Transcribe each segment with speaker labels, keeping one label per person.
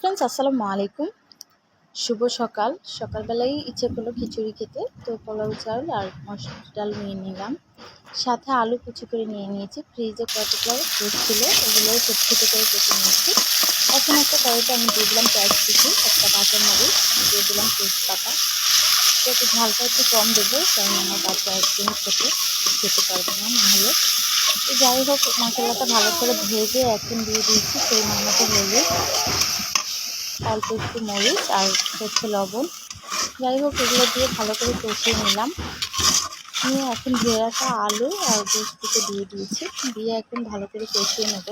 Speaker 1: Friends আসসালামু আলাইকুম। শুভ সকাল। সকালবেলায় ইচ্ছে করল খিচুড়ি খেতে, তো পোলাও চাল আর মসুর ডাল নিয়ে নিলাম। সাথে আলু কুচি করে নিয়ে নিয়েছি। ফ্রিজে কতটা ফ্রেশ ছিল, ওগুলোও ছোট ছোটো করে কেটে নিয়েছি। এখন একটা কড়াইতে আমি দিয়ে দিলাম পেঁয়াজ কুচি, একটা কাঁচা মরিচ, দিয়ে দিলাম তেজপাতা। তো একটু ঝালটা একটু কম দেবো, কারণ আমার বাচ্চা একদমই খেতে খেতে পারবে না নাহলে। তো যাই হোক, মশলাটা ভালো করে ভেজে এখন দিয়ে দিয়েছি সেই মতো হলুদ অল্প একটু মরিচ আর হচ্ছে লবণ। যাই হোক, এগুলো দিয়ে ভালো করে কষিয়ে নিলাম। নিয়ে এখন ধুয়ে রাখা আলু আর গোস্তকে দিয়ে দিয়েছি। দিয়ে এখন ভালো করে কষিয়ে নেব।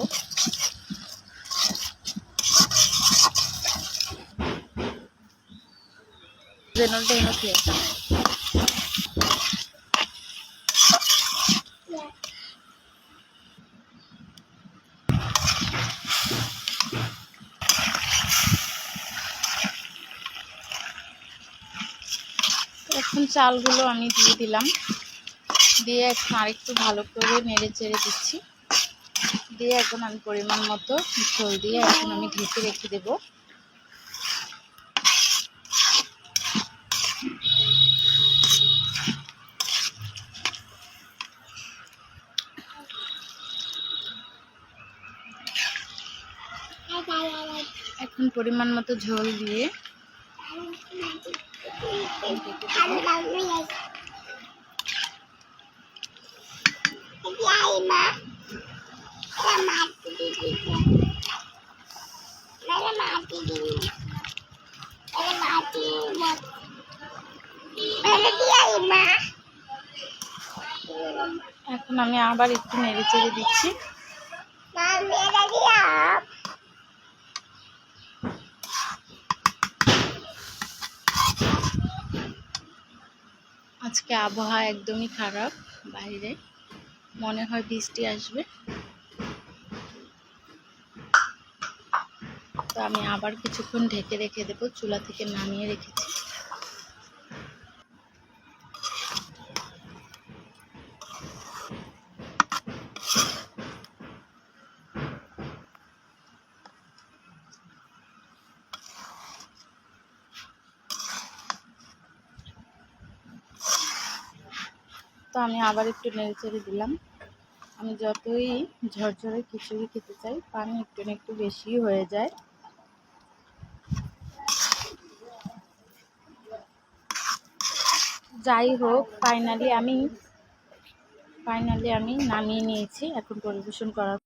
Speaker 1: রেনল্ডে এনে খেয়েছে এখন চালগুলো আমি দিয়ে দিলাম। দিয়ে এখন আরেকটু ভালো করে নেড়ে চেড়ে দিচ্ছি। দিয়ে এখন আমি পরিমাণ মতো ঝোল দিয়ে এখন আমি ঢেকে রেখে দেব। এখন পরিমাণ মতো ঝোল দিয়ে এখন আমি আবার একটু নেড়ে চেড়ে দিচ্ছি। আজকে আবহাওয়া একদমই খারাপ বাইরে। মনে হয় বৃষ্টি আসবে। তো আমি আবার কিছুক্ষণ ঢেকে রেখে দেবো, চুলা থেকে নামিয়ে রেখেছি। আমি আবার একটু নেড়েচেড়ে দিলাম। আমি যতই ঝরঝরে খিচুড়ি খেতে চাই, পানি একটু না একটু বেশি হয়ে যায়। যাই হোক ফাইনালি আমি ফাইনালি আমি নামিয়ে নিয়েছি। এখন পরিবেশন করার